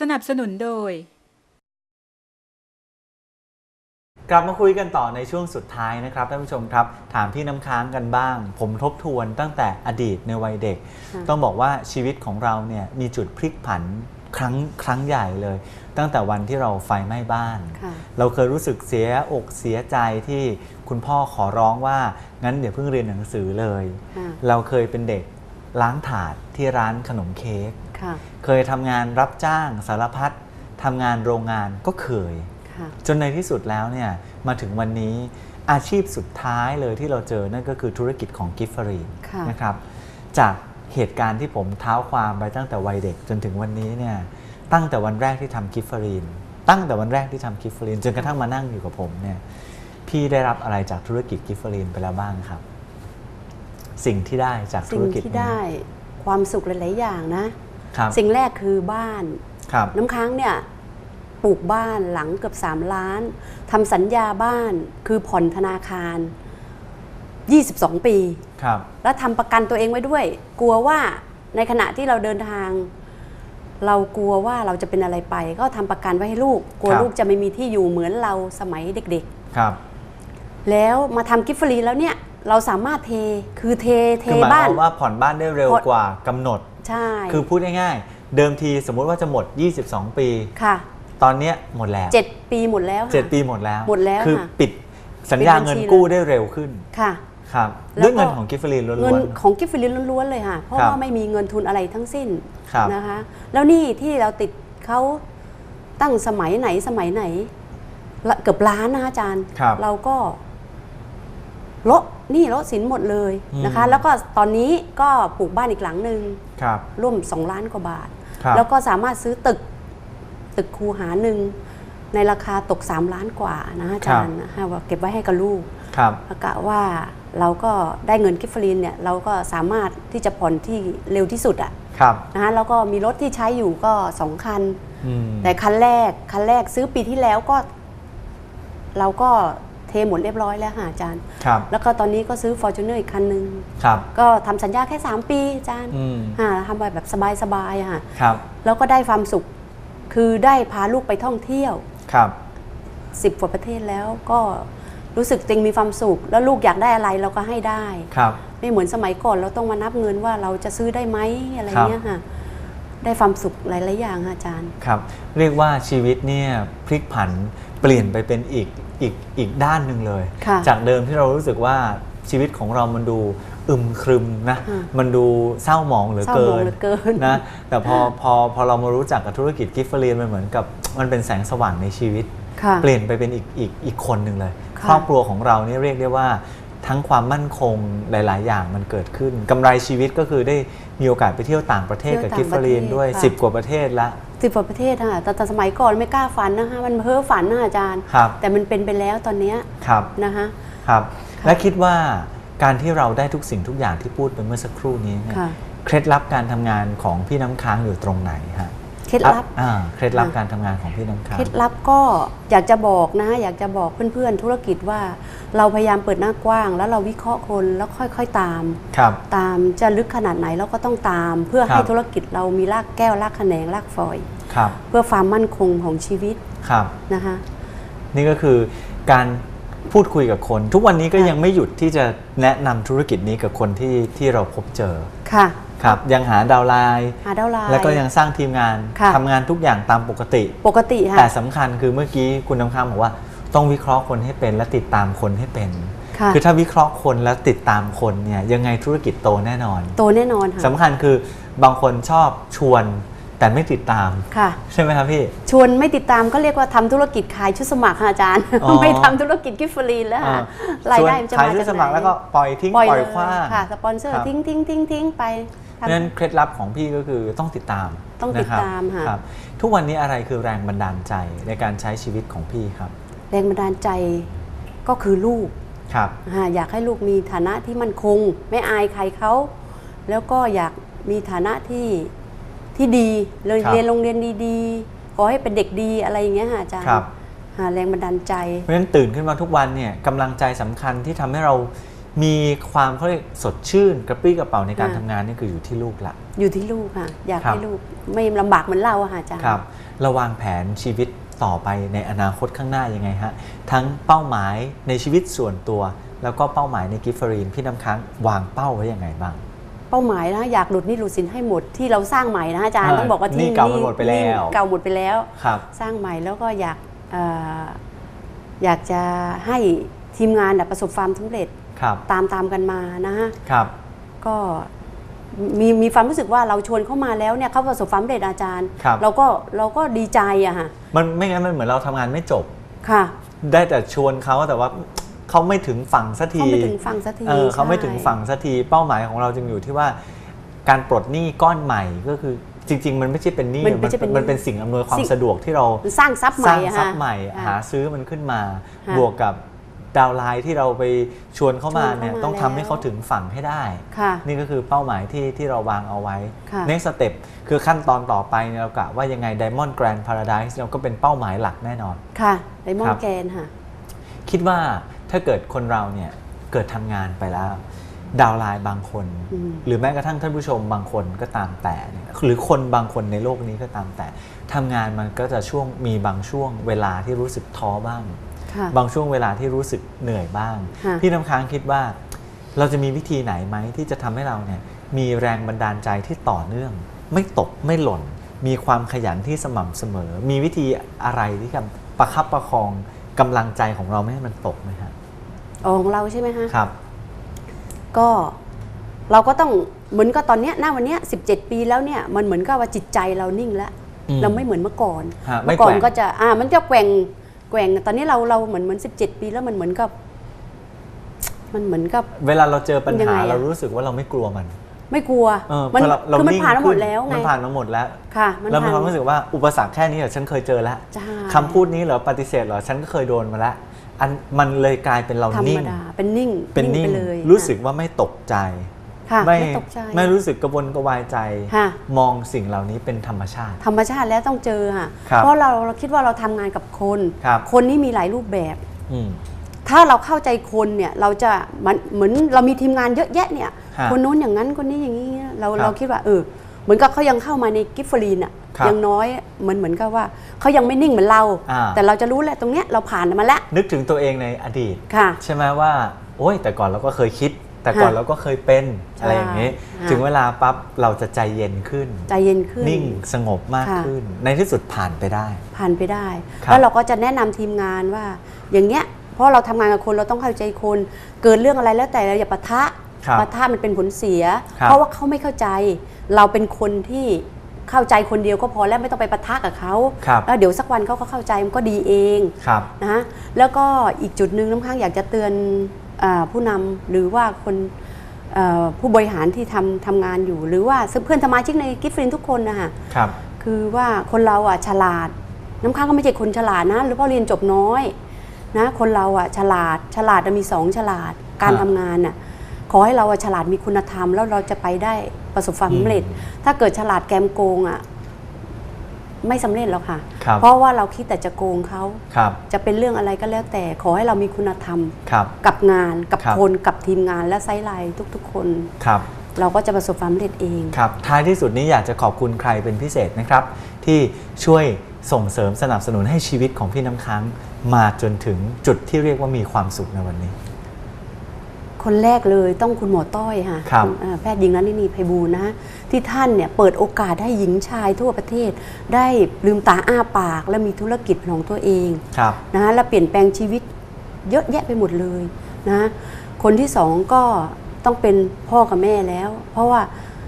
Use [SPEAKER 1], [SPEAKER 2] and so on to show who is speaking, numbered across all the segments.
[SPEAKER 1] สนับสนุนโดย
[SPEAKER 2] กลับมาคุยกันต่อในช่วงสุดท้ายนะครับท่านผู้ชมครับ ถามพี่น้ำค้างกันบ้าง ผมทบทวนตั้งแต่อดีตในวัยเด็ก
[SPEAKER 3] ค่ะ
[SPEAKER 2] ต้องบอกว่าชีวิตของเราเนี่ยมีจุดพลิกผันครั้งครั้งใหญ่เลย ตั้งแต่วันที่เราไฟไหม้บ้าน
[SPEAKER 3] ค่ะ
[SPEAKER 2] เราเคยรู้สึกเสียอกเสียใจที่คุณพ่อขอร้องว่างั้นเดี๋ยวเพิ่งเรียนหนังสือเลย
[SPEAKER 3] ค่ะ
[SPEAKER 2] เราเคยเป็นเด็กล้างถาดที่ร้านขนมเค้ก
[SPEAKER 3] ค่ะ
[SPEAKER 2] เคยทำงานรับจ้างสารพัดทำงานโรงงานก็เคย
[SPEAKER 3] ค่ะ
[SPEAKER 2] จนในที่สุดแล้วเนี่ยมาถึงวันนี้อาชีพสุดท้ายเลยที่เราเจอนั่นก็คือธุรกิจของกิฟฟรีน
[SPEAKER 3] ค่ะ
[SPEAKER 2] นะครับจากเหตุการณ์ที่ผมเท้าความไปตั้งแต่วัยเด็กจนถึงวันนี้เนี่ยตั้งแต่วันแรกที่ทำกิฟฟรีน ตั้งแต่วันแรกที่ทำกิฟฟรีน จนกระทั่งมานั่งอยู่กับผมเนี่ยพี่ได้รับอะไรจากธุรกิจกิฟฟรีนไปแล้วบ้างครับ สิ่งที่ได้จากธุ
[SPEAKER 3] สิ่ง
[SPEAKER 2] รกิจ
[SPEAKER 3] ที่
[SPEAKER 2] นี้
[SPEAKER 3] ได้ความสุขหลาย ๆ อย่างนะ
[SPEAKER 2] ครับ
[SPEAKER 3] สิ่งแรกคือบ้าน
[SPEAKER 2] ครับ
[SPEAKER 3] น้ำค้างเนี่ยปลูกบ้านหลังเกือบ3ล้านทำสัญญาบ้านคือผ่อนธนาคาร 22 ปี
[SPEAKER 2] ครับ
[SPEAKER 3] แล้วทำประกันตัวเองไว้ด้วย กลัวว่าในขณะที่เราเดินทาง เรากลัวว่าเราจะเป็นอะไรไป ก็ทำประกันไว้ให้ลูก กลัว
[SPEAKER 2] ครับ
[SPEAKER 3] ลูกจะไม่มีที่อยู่เหมือนเราสมัยเด็ก
[SPEAKER 2] ครับ
[SPEAKER 3] ๆแล้วมาทำกิฟต์ฟรีแล้วเนี่ยเราสามารถเทคือเทเท
[SPEAKER 2] คือหมายค
[SPEAKER 3] บ้าน
[SPEAKER 2] วามว่าผ่อนบ้านได้เร็ว
[SPEAKER 3] ผ่อน
[SPEAKER 2] กว่ากำหนด
[SPEAKER 3] ใช่
[SPEAKER 2] คือพูดง่ายๆ เดิมทีสมมุติว่าจะหมด 22 ปี
[SPEAKER 3] ค่ะ
[SPEAKER 2] ตอนเนี้ยหมดแล้ว
[SPEAKER 3] เจ็ดปีหมดแล้วค่ะ
[SPEAKER 2] เจ็ดปีหมดแล้ว
[SPEAKER 3] หมดแล้ว
[SPEAKER 2] คือ
[SPEAKER 3] ค่ะ
[SPEAKER 2] ปิดสัญญา
[SPEAKER 3] ปิดบัญชี
[SPEAKER 2] เงินกู้ได้เร็วขึ้น
[SPEAKER 3] ค่ะ
[SPEAKER 2] ครับ
[SPEAKER 3] แล้วก็
[SPEAKER 2] ด้วยเงินของกิฟฟรีนล้
[SPEAKER 3] เงิ
[SPEAKER 2] วนน
[SPEAKER 3] ของกิฟต์ฟรีล้วนๆเลยค่ะ เพราะ
[SPEAKER 2] ครับ
[SPEAKER 3] ว่าไม่มีเงินทุนอะไรทั้งสิ้น
[SPEAKER 2] ครับ
[SPEAKER 3] นะคะ แล้วนี่ที่เราติดเขาตั้งสมัยไหนสมัยไหนละเกือบล้านนะคะอาจารย์
[SPEAKER 2] ครับ
[SPEAKER 3] เราก็ ลด หนี่ลดสินหมดเลยนะคะ
[SPEAKER 2] อืม
[SPEAKER 3] แล้วก็ตอนนี้ก็ปลูกบ้านอีกหลังหนึ่ง
[SPEAKER 2] ๆครับ
[SPEAKER 3] ร่วม 2 ล้านกว่าบาท
[SPEAKER 2] ครับ
[SPEAKER 3] แล้วก็สามารถซื้อตึกตึกคูหาหนึ่งในราคาตก 3 ล้านกว่านะอาจารย์นะคะว่าเก็บไว้ให้กับลูก
[SPEAKER 2] ครับ
[SPEAKER 3] แล้วกะว่าเราก็ได้เงินกิฟต์ฟรีนเนี่ยเราก็สามารถที่จะผ่อนที่เร็วที่สุดอะ
[SPEAKER 2] ครับ
[SPEAKER 3] นะคะแล้วก็มีรถที่ใช้อยู่ก็2คัน
[SPEAKER 2] อืม
[SPEAKER 3] แต่คันแรกคันแรกซื้อปีที่แล้วก็ เราก็ เทหมดเรียบร้อยแล้วค่ะอาจารย์
[SPEAKER 2] ครับ
[SPEAKER 3] แล้วก็ตอนนี้ก็ซื้อ f o r t u n e r อีกคันหนึ่ง
[SPEAKER 2] ครับ
[SPEAKER 3] ก็ทำสัญญาแค่ 3 ปีอาจารย์
[SPEAKER 2] อืม
[SPEAKER 3] อ่าทำไปแบบสบายๆอะค่ะ
[SPEAKER 2] ครับ
[SPEAKER 3] แล้วก็ได้ความสุข คือได้พาลูกไปท่องเที่ยว
[SPEAKER 2] ครับ
[SPEAKER 3] 10กว่าประเทศแล้วก็รู้สึกจริงมีความสุข แล้วลูกอยากได้อะไรเราก็ให้ได้
[SPEAKER 2] ครับ
[SPEAKER 3] ไม่เหมือนสมัยก่อนเราต้องมานับเงินว่าเราจะซื้อได้ไหมอะไร
[SPEAKER 2] ครับ
[SPEAKER 3] เงี้ยค่ะ ได้ความสุขหลายๆอย่างค่ะอาจารย์
[SPEAKER 2] ครับ เรียกว่าชีวิตเนี่ยพลิกผันเปลี่ยนไปเป็นอีกอีกอีกด้านหนึ่งเลย
[SPEAKER 3] ค่ะ
[SPEAKER 2] จากเดิมที่เรารู้สึกว่าชีวิตของเรามันดูอึมครึมนะ
[SPEAKER 3] ค่ะ
[SPEAKER 2] มันดูเศร้าหมองเหลือ
[SPEAKER 3] เศร้า
[SPEAKER 2] เกิ
[SPEAKER 3] หมอง
[SPEAKER 2] น
[SPEAKER 3] เหลือเกิน
[SPEAKER 2] นะ แต่พอพอพอเรามารู้จักกับธุรกิจกิฟต์เฟอรีนมันเหมือนกับมันเป็นแสงสว่างในชีวิต
[SPEAKER 3] ค่ะ
[SPEAKER 2] เปลี่ยนไปเป็นอีกอีกอีกคนหนึ่งเลย
[SPEAKER 3] ค่ะ
[SPEAKER 2] ครอบครัวของเรานี่เรียกได้ว่า ทั้งความมั่นคงหลาย ๆ อย่างมันเกิดขึ้นกำไรชีวิตก็คือได้มีโอกาสไปเที่ยวต่างประเทศกับ
[SPEAKER 3] เที่
[SPEAKER 2] กิ
[SPEAKER 3] ยว
[SPEAKER 2] ฟ
[SPEAKER 3] ต่าง
[SPEAKER 2] ต์เฟอรีน
[SPEAKER 3] ประเทศ
[SPEAKER 2] ด้วย
[SPEAKER 3] ค่ะ
[SPEAKER 2] 10 กว่าประเทศละ
[SPEAKER 3] สิบกว่าประเทศค่ะแต่แต่สมัยก่อนไม่กล้าฝันนะคะมันเพ้อฝันนะอาจารย์
[SPEAKER 2] ครับ
[SPEAKER 3] แต่มันเป็นไปแล้วตอนเนี้ย
[SPEAKER 2] ครับ
[SPEAKER 3] นะคะ
[SPEAKER 2] ครับ
[SPEAKER 3] ค่ะ
[SPEAKER 2] และคิดว่าการที่เราได้ทุกสิ่งทุกอย่างที่พูดไปเมื่อสักครู่นี้เนี่ย
[SPEAKER 3] ค่ะ
[SPEAKER 2] เคล็ดลับการทำงานของพี่น้ำค้างอยู่ตรงไหนฮะ
[SPEAKER 3] เคล็ดลับ
[SPEAKER 2] อ่าเคล็ดลับ
[SPEAKER 3] ค่ะ
[SPEAKER 2] การทำงานของพี่น้ำค้าง
[SPEAKER 3] เคล็ดลับก็อยากจะบอกนะ อยากจะบอกเพื่อนๆ ธุรกิจว่าเราพยายามเปิดหน้ากว้าง แล้วเราวิเคราะห์คนแล้วค่อยๆตาม
[SPEAKER 2] ครับ
[SPEAKER 3] ตามจะลึกขนาดไหนเราก็ต้องตาม เพื่อ
[SPEAKER 2] ครั
[SPEAKER 3] ให้
[SPEAKER 2] บ
[SPEAKER 3] ธุรกิจเรามีรากแก้วรากแขนงรากฟอย
[SPEAKER 2] ครับ
[SPEAKER 3] เพื่อความมั่นคงของชีวิต
[SPEAKER 2] ครับ
[SPEAKER 3] นะคะ
[SPEAKER 2] นี่ก็คือการพูดคุยกับคน ทุกวันนี้ก็
[SPEAKER 3] ค่ะ
[SPEAKER 2] ยังไม่หยุดที่จะแนะนำธุรกิจนี้กับคนที่ที่เราพบเจอ
[SPEAKER 3] ค่ะ
[SPEAKER 2] ครับยังหาดาวน์ไลน์
[SPEAKER 3] หาดาวไลน์
[SPEAKER 2] แล้วก็ยังสร้างทีมงาน
[SPEAKER 3] ค่ะ
[SPEAKER 2] ทำงานทุกอย่างตามปกติ
[SPEAKER 3] ปกติค่ะ
[SPEAKER 2] แต่สำคัญคือเมื่อกี้คุณน้ำค้างบอกว่า ต้องวิเคราะห์คนให้เป็นและติดตามคนให้เป็น
[SPEAKER 3] ค่ะ
[SPEAKER 2] อถ้าวิเคราะห์คนแล้วติดตามคนเนี่ยยังไงธุรกิจโตแน่นอน
[SPEAKER 3] โตแน่นอนค่ะ
[SPEAKER 2] สำคัญคือบางคนชอบชวน แต่ไม่ติดตาม
[SPEAKER 3] ค่ะ
[SPEAKER 2] ใช่ไหมครับพี่
[SPEAKER 3] ชวนไม่ติดตามก็เรียกว่าทำธุรกิจขายชุดสมัครค่ะอาจารย์
[SPEAKER 2] อ๋อ
[SPEAKER 3] ไม่ทำธุรกิจกิฟต์ฟรีแล้วค่ะ
[SPEAKER 2] อ่ารา
[SPEAKER 3] ยได้
[SPEAKER 2] ชวน
[SPEAKER 3] มันจะ
[SPEAKER 2] ขาย
[SPEAKER 3] มา
[SPEAKER 2] ชื่
[SPEAKER 3] จา
[SPEAKER 2] อกส
[SPEAKER 3] ไหน
[SPEAKER 2] มัครแล้วก็ปล่อยทิ้งปล่อย
[SPEAKER 3] เลย
[SPEAKER 2] คว้าง
[SPEAKER 3] ค่ะสปอนเซอร์
[SPEAKER 2] ครับ
[SPEAKER 3] ทิ้งทิ้งทิ้งทิ้งไป
[SPEAKER 2] เพราะฉะนั้นเคล็ดลับของพี่ก็คือต้องติดตาม
[SPEAKER 3] ต้องติด
[SPEAKER 2] นะครับ
[SPEAKER 3] ตามค่ะ
[SPEAKER 2] รับทุกวันนี้อะไรคือแรงบันดาลใจในการใช้ชีวิตของพี่ครับ
[SPEAKER 3] แรงบันดาลใจก็คือลูก
[SPEAKER 2] ครับ
[SPEAKER 3] อ่าอยากให้ลูกมีฐานะที่มั่นคง ไม่อายใครเขาแล้วก็อยากมีฐานะที่ที่ดีเรียน
[SPEAKER 2] ครับ
[SPEAKER 3] เรียนโรงเรียนดีๆขอให้เป็นเด็กดีอะไรอย่างเงี้ยค่ะอาจารย์
[SPEAKER 2] ครับ
[SPEAKER 3] หาแรงบันดาลใจ
[SPEAKER 2] เพราะฉะนั้นตื่นขึ้นมาทุกวันเนี่ยกำลังใจสำคัญที่ทำให้เรา มีความเขาเรียกสดชื่นกระปรี้กระเป๋าในการ
[SPEAKER 3] ค่ะ
[SPEAKER 2] ทำงานนี่คืออยู่ที่ลูกละ
[SPEAKER 3] อยู่ที่ลูกค่ะ อยาก
[SPEAKER 2] ครับ
[SPEAKER 3] ให้ลูกไม่ลำบากเหมือนเราอะค่ะอาจารย์
[SPEAKER 2] ครับเราวางแผนชีวิตต่อไปในอนาคตข้างหน้ายังไงฮะ ทั้งเป้าหมายในชีวิตส่วนตัว แล้วก็เป้าหมายในกิฟฟรีนพี่น้ำค้างวางเป้าไว้ยังไงบ้าง
[SPEAKER 3] เป้าหมายนะอยากหลุดหนี้หลุดสินให้หมดที่เราสร้างใหม่นะอาจารย์
[SPEAKER 2] อ่า
[SPEAKER 3] ต้องบอกว่าที่
[SPEAKER 2] หนี้เก่ามันหมดไปแล้ว
[SPEAKER 3] หนี้เก่าหมดไปแล้ว
[SPEAKER 2] ครับ
[SPEAKER 3] สร้างใหม่แล้วก็อยากเอ่ออยากจะให้ทีมงานน่ะประสบความสำเร็จ
[SPEAKER 2] ครับ
[SPEAKER 3] ตามตามกันมานะฮะ
[SPEAKER 2] ครับ
[SPEAKER 3] ก็มีมีความรู้สึกว่าเราชวนเข้ามาแล้วเนี่ยเขาประสบความสำเร็จอาจารย์
[SPEAKER 2] ครับ
[SPEAKER 3] เราก็เราก็ดีใจอะฮะ
[SPEAKER 2] มันไม่งั้นมันเหมือนเราทำงานไม่จบ
[SPEAKER 3] ค่ะ
[SPEAKER 2] ได้แต่ชวนเขาแต่ว่าเขาไม่ถึงฝั่งสักที
[SPEAKER 3] เขาไม่ถึงฝั่งสักที
[SPEAKER 2] เออเขาไม่
[SPEAKER 3] ใช่
[SPEAKER 2] ถึงฝั่งสักทีเป้าหมายของเราจึงอยู่ที่ว่าการปลดหนี้ก้อนใหม่ก็คือจริง ๆ มันไม่ใช่เป็นหนี้
[SPEAKER 3] มันไม่ใช่เป็นหนี้
[SPEAKER 2] มันเป็นสิ่งอำนวยความ
[SPEAKER 3] สิ่ง
[SPEAKER 2] สะดวกที่เรา
[SPEAKER 3] มันสร้างทรัพย์ให
[SPEAKER 2] ส
[SPEAKER 3] ม่
[SPEAKER 2] ร้าง
[SPEAKER 3] อะ
[SPEAKER 2] ทรั
[SPEAKER 3] ฮะ
[SPEAKER 2] พย์ใหม่
[SPEAKER 3] ค่ะ
[SPEAKER 2] หาซื้อมันขึ้นมา
[SPEAKER 3] ค่ะ
[SPEAKER 2] บวกกับ ดาวน์ไลน์ที่เราไปชวนเข้ามา
[SPEAKER 3] ชวนเข้า
[SPEAKER 2] เนี่ย
[SPEAKER 3] มา
[SPEAKER 2] ต้องทำให้
[SPEAKER 3] แล้ว
[SPEAKER 2] เขาถึงฝั่งให้ได้
[SPEAKER 3] ค่ะ
[SPEAKER 2] นี่ก็คือเป้าหมายที่ที่เราวางเอาไว้
[SPEAKER 3] ค่ะ
[SPEAKER 2] next step คือขั้นตอนต่อไปเนี่ยเรากะว่ายังไง Diamond Grand Paradise เราก็เป็นเป้าหมายหลักแน่นอน
[SPEAKER 3] ค่ะไดมอ
[SPEAKER 2] ครั
[SPEAKER 3] น
[SPEAKER 2] บ
[SPEAKER 3] แกนค่ะ
[SPEAKER 2] คิดว่าถ้าเกิดคนเราเนี่ยเกิดทำงานไปแล้ว ดาวน์ไลน์บางคน
[SPEAKER 3] อืม
[SPEAKER 2] หรือแม้กระทั่งท่านผู้ชมบางคนก็ตามแต่เนี่ยหรือคนบางคนในโลกนี้ก็ตามแต่ทำงานมันก็จะช่วงมีบางช่วงเวลาที่รู้สึกท้อบ้าง
[SPEAKER 3] ค่ะ
[SPEAKER 2] บางช่วงเวลาที่รู้สึกเหนื่อยบ้าง
[SPEAKER 3] ค่ะ
[SPEAKER 2] พี่น้ำค้างคิดว่า เราจะมีวิธีไหนไหมที่จะทำให้เราเนี่ยมีแรงบันดาลใจที่ต่อเนื่อง ไม่ตกไม่หล่น มีความขยันที่สม่ำเสมอ มีวิธีอะไรที่จะประคับประคองกำลังใจของเราไม่ให้มันตกไหมฮะ
[SPEAKER 3] อ๋อของเราใช่ไหมฮะ
[SPEAKER 2] ครับ
[SPEAKER 3] ก็เราก็ต้องเหมือนก็ตอนเนี้ยหน้าวันเนี้ย17 ปีแล้วเนี่ยมันเหมือนกับว่าจิตใจเรานิ่งแล้ว
[SPEAKER 2] อืม
[SPEAKER 3] เราไม่เหมือนเมื่อก่อน
[SPEAKER 2] ฮะไม่
[SPEAKER 3] เมื่อก่อน
[SPEAKER 2] แกว่ง
[SPEAKER 3] ก็จะอ่ามันจะแกว่ง แกว่งตอนนี้เราเราเหมือนเหมือน17ปีแล้วมันเหมือนกับ มันเหมือนกับ
[SPEAKER 2] เวลาเราเจอปัญ
[SPEAKER 3] ยัง
[SPEAKER 2] หา
[SPEAKER 3] ไงอะ
[SPEAKER 2] เรารู้สึกว่าเราไม่กลัวมัน
[SPEAKER 3] ไม่กลัว
[SPEAKER 2] เออ
[SPEAKER 3] มัน
[SPEAKER 2] พอเราเรา
[SPEAKER 3] คือมัน
[SPEAKER 2] นิ่ง
[SPEAKER 3] ผ่านมาหมด
[SPEAKER 2] ขึ้
[SPEAKER 3] แล้วไง
[SPEAKER 2] มันผ่านมาหมดแล้ว
[SPEAKER 3] ค่ะ มัน
[SPEAKER 2] เรามี
[SPEAKER 3] ผ่าน
[SPEAKER 2] ความรู้สึกว่าอุปสรรคแค่นี้เหรอฉันเคยเจอแล้ว
[SPEAKER 3] ใช่
[SPEAKER 2] คำพูดนี้เหรอปฏิเสธเหรอฉันก็เคยโดนมาแล้วอันมันเลยกลายเป็นเรา
[SPEAKER 3] ธรร
[SPEAKER 2] นิ่
[SPEAKER 3] ม
[SPEAKER 2] ง
[SPEAKER 3] ดาเป็นนิ่ง
[SPEAKER 2] เป็นนิ่ง
[SPEAKER 3] ไปเลย
[SPEAKER 2] รู้สึกว่าไม่ตกใจ
[SPEAKER 3] ค่ะ
[SPEAKER 2] ไม่
[SPEAKER 3] ไม่ตกใจ
[SPEAKER 2] ไม่รู้สึกกระวนกระวายใจ
[SPEAKER 3] ค่ะ
[SPEAKER 2] มองสิ่งเหล่านี้เป็นธรรมชาติ
[SPEAKER 3] ธรรมชาติแล้วต้องเจอค่ะ
[SPEAKER 2] ครับ
[SPEAKER 3] เพราะเราเราคิดว่าเราทำงานกับคน
[SPEAKER 2] ครับ
[SPEAKER 3] คนนี้มีหลายรูปแบบ
[SPEAKER 2] อืม
[SPEAKER 3] ถ้าเราเข้าใจคนเนี่ยเราจะมันเหมือนเรามีทีมงานเยอะแยะเนี่ย
[SPEAKER 2] ฮะ
[SPEAKER 3] คนนู้นอย่างนั้นคนนี้อย่างนี้เรา
[SPEAKER 2] ครับ
[SPEAKER 3] เราคิดว่าเออเหมือนกับเขายังเข้ามาในกิฟฟรีนอะ
[SPEAKER 2] ครับ
[SPEAKER 3] ยังน้อยเหมือนเหมือนกับว่าเขายังไม่นิ่งเหมือนเรา
[SPEAKER 2] อ่า
[SPEAKER 3] แต่เราจะรู้แหละตรงเนี้ยเราผ่านมาแล้ว
[SPEAKER 2] นึกถึงตัวเองในอดีต
[SPEAKER 3] ค่ะ
[SPEAKER 2] ใช่ไหมว่าโอ้ยแต่ก่อนเราก็เคยคิด แต่ก่อน
[SPEAKER 3] ค่ะ
[SPEAKER 2] เราก็เคยเป็น
[SPEAKER 3] ใช่
[SPEAKER 2] อะไรอย่างนี้
[SPEAKER 3] ค่ะ
[SPEAKER 2] ถึงเวลาปั๊บเราจะใจเย็นขึ้น
[SPEAKER 3] ใจเย็นขึ้น
[SPEAKER 2] นิ่งสงบมาก
[SPEAKER 3] ค่ะ
[SPEAKER 2] ขึ้น ในที่สุดผ่านไปได้
[SPEAKER 3] ผ่านไปได้
[SPEAKER 2] ครับ
[SPEAKER 3] แล้วเราก็จะแนะนำทีมงานว่า อย่างเงี้ยเพราะเราทำงานกับคนเราต้องเข้าใจคน เกิดเรื่องอะไรแล้วแต่เราอย่าปะทะ
[SPEAKER 2] ครับ
[SPEAKER 3] ปะทะมันเป็นผลเสีย
[SPEAKER 2] ครับ
[SPEAKER 3] เพราะว่าเขาไม่เข้าใจ เราเป็นคนที่เข้าใจคนเดียวก็พอแล้วไม่ต้องไปปะทะกับเขา
[SPEAKER 2] ครับ
[SPEAKER 3] แล้วเดี๋ยวสักวันเขาก็เข้าใจมันก็ดีเอง
[SPEAKER 2] ครับ
[SPEAKER 3] นะแล้วก็อีกจุดหนึ่งน้ำค้างอยากจะเตือนอา ผู้นำหรือว่าคนเอ่อผู้บริหารที่ทำทำงานอยู่ หรือว่าเพื่อนสมาชิกในกิฟฟรินทุกคนนะคะ
[SPEAKER 2] ครับ
[SPEAKER 3] คือว่าคนเราอะฉลาด น้ำค้างก็ไม่ใช่คนฉลาดนะหรือเพราะเรียนจบน้อยนะคนเราอะฉลาดฉลาดอะมีสองฉลาดการ
[SPEAKER 2] ฮะ
[SPEAKER 3] ทำงานอะขอให้เราอะฉลาดมีคุณธรรมแล้วเราจะไปได้ประสบความ
[SPEAKER 2] อืม
[SPEAKER 3] สำเร็จ ถ้าเกิดฉลาดแกมโกงอะ ไม่สำเร็จหรอกค่ะ
[SPEAKER 2] ครับ
[SPEAKER 3] เพราะว่าเราคิดแต่จะโกงเขา
[SPEAKER 2] ครับ
[SPEAKER 3] จะเป็นเรื่องอะไรก็แล้วแต่ขอให้เรามีคุณธรรม
[SPEAKER 2] ครับ
[SPEAKER 3] กับงานกับ
[SPEAKER 2] ครับ
[SPEAKER 3] คนกับทีมงานและไซด์ไลน์ทุก ๆ คน
[SPEAKER 2] ครับ
[SPEAKER 3] เราก็จะประสบความสำเร็จเอง
[SPEAKER 2] ครับท้ายที่สุดนี้อยากจะขอบคุณใครเป็นพิเศษนะครับ ที่ช่วยส่งเสริมสนับสนุนให้ชีวิตของพี่น้ำค้างมาจนถึงจุดที่เรียกว่ามีความสุขในวันนี้
[SPEAKER 3] คนแรกเลยต้องคุณหมอต้อยค่ะ
[SPEAKER 2] ครับ
[SPEAKER 3] ณเอ่อแพทย์หญิงนันทินีไพบูลย์นะ ที่ท่านเนี่ยเปิดโอกาสให้หญิงชายทั่วประเทศ ได้ลืมตาอ้าปาก และมีธุรกิจของตัวเอง
[SPEAKER 2] ครับ
[SPEAKER 3] นะและเปลี่ยนแปลงชีวิตเยอะแยะไปหมดเลยนะคนที่สองก็ต้องเป็นพ่อกับแม่แล้ว เพราะว่า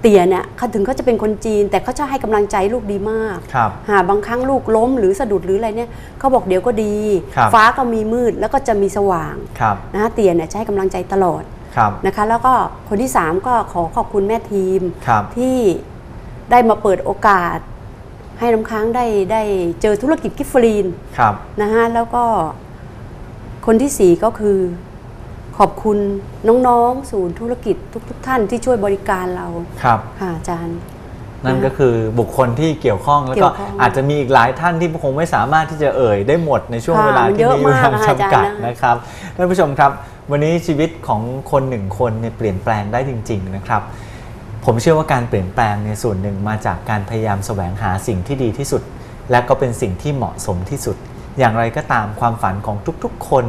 [SPEAKER 3] เตี่ยเนี่ยเขาถึงเขาจะเป็นคนจีน แต่เขาจะให้กำลังใจลูกดีมาก
[SPEAKER 2] ครับ
[SPEAKER 3] หาบางครั้งลูกล้มหรือสะดุดหรืออะไรเนี่ยเขาบอกเดี๋ยวก็ดี
[SPEAKER 2] ครับ
[SPEAKER 3] ฟ้าก็มีมืดแล้วก็จะมีสว่าง
[SPEAKER 2] ครับ
[SPEAKER 3] นะเตียเนี่ยจะให้กำลังใจตลอด
[SPEAKER 2] ครับ
[SPEAKER 3] นะคะแล้วก็คนที่ 3 ก็ขอขอบคุณแม่ทีม
[SPEAKER 2] ครับ
[SPEAKER 3] ที่ได้มาเปิดโอกาส ให้น้ำค้างได้ได้เจอธุรกิจกิฟฟรีน
[SPEAKER 2] ครับ
[SPEAKER 3] นะฮะแล้วก็คนที่ 4 ก็คือ ขอบคุณน้องๆ ศูนย์ธุรกิจทุกๆท่านที่ช่วยบริการเรา
[SPEAKER 2] ครับ
[SPEAKER 3] ค่ะอาจารย์
[SPEAKER 2] นั่นก็คือบุคคลที่เกี่ยวข้องแล้ว
[SPEAKER 3] เกี่
[SPEAKER 2] ก็
[SPEAKER 3] ยวข้อง
[SPEAKER 2] อาจจะมีอีกหลายท่านที่คงไม่สามารถที่จะเอ่ยได้หมดในช่วง
[SPEAKER 3] ค่ะ
[SPEAKER 2] เวลา
[SPEAKER 3] มัน
[SPEAKER 2] ที่
[SPEAKER 3] เยอะ
[SPEAKER 2] มีอยู่
[SPEAKER 3] มาก
[SPEAKER 2] อย่าง
[SPEAKER 3] นะคะ
[SPEAKER 2] จำกัด
[SPEAKER 3] อาจารย์นะ
[SPEAKER 2] นะครับท่านผู้ชมครับ วันนี้ชีวิตของคนหนึ่งคนเนี่ยเปลี่ยนแปลงได้จริง ๆ นะครับผมเชื่อว่าการเปลี่ยนแปลงในยส่วนหนึ่งมาจากการพยายามแสวงหาสิ่งที่ดีที่สุด และก็เป็นสิ่งที่เหมาะสมที่สุด อย่างไรก็ตามความฝันของทุกๆ คน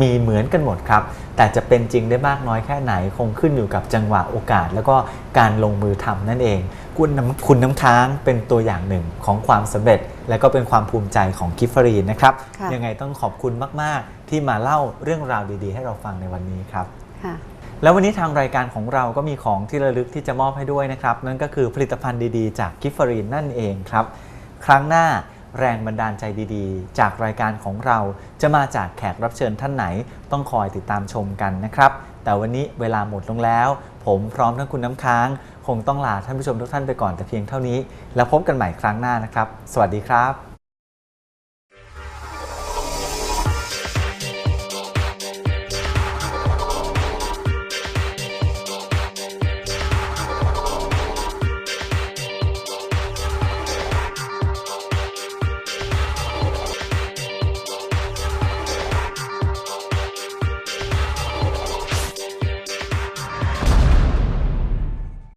[SPEAKER 2] มีเหมือนกันหมดครับ แต่จะเป็นจริงได้มากน้อยแค่ไหนคงขึ้นอยู่กับจังหวะโอกาส แล้วก็การลงมือทำนั่นเอง คุณน้ำคุณน้ำค้างเป็นตัวอย่างหนึ่งของความสำเร็จ และก็เป็นความภูมิใจของกิฟฟรีนนะครับ
[SPEAKER 3] ค่ะ
[SPEAKER 2] ยังไงต้องขอบคุณมากๆ ที่มาเล่าเรื่องราวดีๆ ให้เราฟังในวันนี้ครับ
[SPEAKER 3] ค่ะ
[SPEAKER 2] แล้ววันนี้ทางรายการของเราก็มีของที่ระลึกที่จะมอบให้ด้วยนะครับ นั่นก็คือผลิตภัณฑ์ดีๆ จากกิฟฟรีนนั่นเองครับ ครั้งหน้า แรงบันดาลใจดีๆ จากรายการของเราจะมาจากแขกรับเชิญท่านไหน ต้องคอยติดตามชมกันนะครับ แต่วันนี้เวลาหมดลงแล้ว ผมพร้อมทั้งคุณน้ำค้าง คงต้องลาท่านผู้ชมทุกท่านไปก่อนแต่เพียงเท่านี้ แล้วพบกันใหม่ครั้งหน้านะครับ สวัสดีครับ